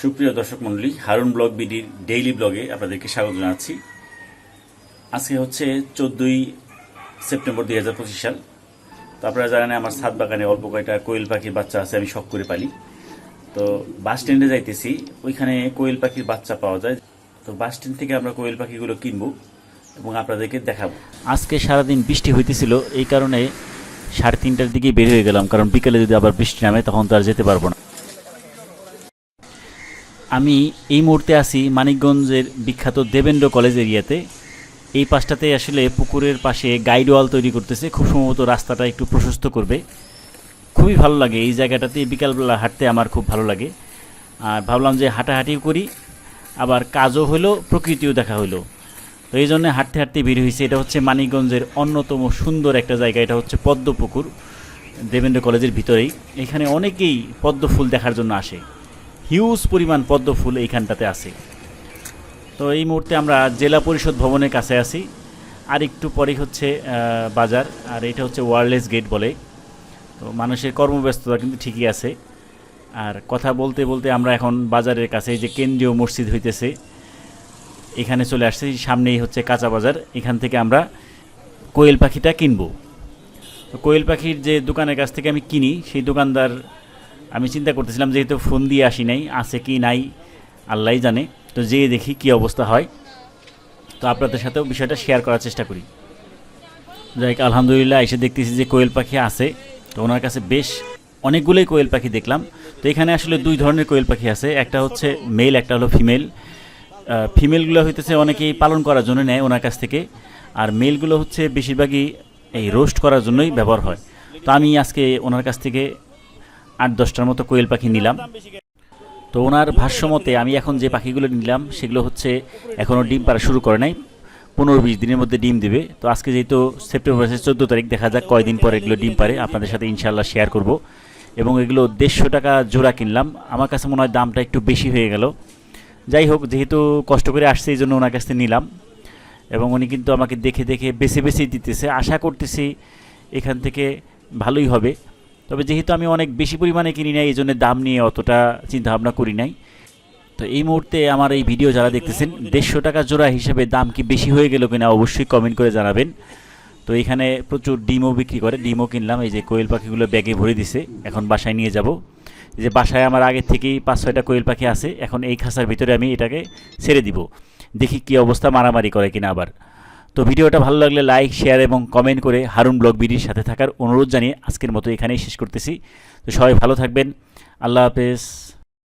সুপ্রিয় দর্শক মণ্ডলী, হারুন ব্লগ বিডির ডেইলি ব্লগে আপনাদেরকে স্বাগত জানাচ্ছি। আজকে হচ্ছে চোদ্দোই সেপ্টেম্বর দুই হাজার পঁচিশ সাল। তো আপনারা জানেন আমার ছাদ বাগানে অল্প কয়টা কোয়েল পাখির বাচ্চা আছে, আমি শখ করে পালি। তো বাস স্ট্যান্ডে যাইতেছি, ওইখানে কোয়েল পাখির বাচ্চা পাওয়া যায়। তো বাস স্ট্যান্ড থেকে আমরা কোয়েল পাখিগুলো কিনবো এবং আপনাদেরকে দেখাবো। আজকে সারাদিন বৃষ্টি হইতেছিল, এই কারণে সাড়ে তিনটার দিকে বের হয়ে গেলাম, কারণ বিকেলে যদি আবার বৃষ্টি নামে তখন তো আর যেতে পারব না। আমি এই মুহূর্তে আছি মানিকগঞ্জের বিখ্যাত দেবেন্দ্র কলেজ এরিয়াতে। এই পাশটাতে আসলে পুকুরের পাশে গাইড ওয়াল তৈরি করতেছে। খুব সম্ভবত রাস্তাটা একটু প্রশস্ত করবে। খুবই ভালো লাগে। এই জায়গাটাতে বিকালবেলা হাঁটতে আমার খুব ভালো লাগে। আর ভাবলাম যে হাঁটাহাঁটিও করি। আবার কাজও হলো, প্রকৃতিও দেখা হলো। তো এই জন্য হাঁটতে হাঁটতে বের হয়েছে। এটা হচ্ছে মানিকগঞ্জের অন্যতম সুন্দর একটা জায়গা। এটা হচ্ছে পদ্মপুকুর, দেবেন্দ্র কলেজের ভিতরেই। এখানে অনেকেই পদ্ম ফুল দেখার জন্য আসে। হিউজ পরিমাণ পদ্ম ফুল এইখানটাতে আছে। তো এই মুহূর্তে আমরা জেলা পরিষদ ভবনের কাছে আছি। আর একটু পরেই হচ্ছে বাজার। আর এটা হচ্ছে ওয়ারলেস গেট বলে। তো মানুষের কর্মব্যস্ততা কিন্তু ঠিকই আছে। আর কথা বলতে বলতে আমরা এখন বাজারের কাছে যে কেন্দ্রীয় মসজিদ হইতেছে, এখানে চলে আসছি। সামনেই হচ্ছে কাঁচা বাজার। এখান থেকে আমরা কোয়েল পাখিটা কিনবো। তো কোয়েল পাখির যে দোকানের কাছ থেকে আমি কিনি, সেই দোকানদার আমি চিন্তা করতেছিলাম যেহেতু ফোন দিয়ে আসি নাই আছে কি নাই আল্লাহই জানে। তো যেয়ে দেখি কি অবস্থা হয়। তো আপনাদের সাথেও বিষয়টা শেয়ার করার চেষ্টা করি। যাই হোক, আলহামদুলিল্লাহ এসে দেখতেছি যে কোয়েল পাখি আছে। তো ওনার কাছে বেশ অনেকগুলোই কোয়েল পাখি দেখলাম। তো এখানে আসলে দুই ধরনের কোয়েল পাখি আছে। একটা হচ্ছে মেল একটা হলো ফিমেল ফিমেলগুলো হইতেছে অনেকেই পালন করার জন্য নেয় ওনার কাছ থেকে। আর মেলগুলো হচ্ছে বেশিরভাগই এই রোস্ট করার জন্যই ব্যবহার হয়। তো আমি আজকে ওনার কাছ থেকে আট, দশটার মতো কোয়েল পাখি নিলাম। তো ওনার ভাষ্যমতে আমি এখন যে পাখিগুলো নিলাম, সেগুলো হচ্ছে এখনও ডিম পাড়া শুরু করে নাই। পনেরো বিশ দিনের মধ্যে ডিম দেবে। তো আজকে যেহেতু সেপ্টেম্বর মাসের চোদ্দ তারিখ, দেখা যাক কয়দিন পর এগুলো ডিম পারে আপনাদের সাথে ইনশাল্লাহ শেয়ার করব। এবং এগুলো দেড়শো টাকা জোড়া কিনলাম। আমার কাছে মনে হয় দামটা একটু বেশি হয়ে গেল। যাই হোক, যেহেতু কষ্ট করে আসছে, এই জন্য ওনার কাছ থেকে নিলাম। এবং উনি কিন্তু আমাকে দেখে দেখে বেছে বেছে দিতেছে। আশা করতেছি এখান থেকে ভালোই হবে। তবে যেহেতু আমি অনেক বেশি পরিমাণে কিনি নাই এই জন্য দাম নিয়ে অতটা চিন্তা ভাবনা করি নাই। তো এই মুহূর্তে আমার এই ভিডিও যারা দেখতেছেন, দেড়শো টাকা জোড়া হিসেবে দাম কি বেশি হয়ে গেল কিনা অবশ্যই কমেন্ট করে জানাবেন। তো এখানে প্রচুর ডিমও বিক্রি করে, ডিমও কিনলাম, এই যে কোয়েল পাখিগুলো ব্যাগে ভরে দিছে, এখন বাসায় নিয়ে যাব। যে বাসায় আমার আগের থেকেই পাঁচ ছয়টা কোয়েল পাখি আছে, এখন এই খাঁচার ভিতরে আমি এটাকে ছেড়ে দিব। দেখি কি অবস্থা, মারামারি করে কিনা আবার। তো ভিডিওটা ভালো লাগলে লাইক, শেয়ার এবং কমেন্ট করে হারুন ব্লগ বিডির সাথে থাকার অনুরোধ জানিয়ে আজকের মতো এখানেই শেষ করতেছি। তো সবাই ভালো থাকবেন। আল্লাহ হাফেজ।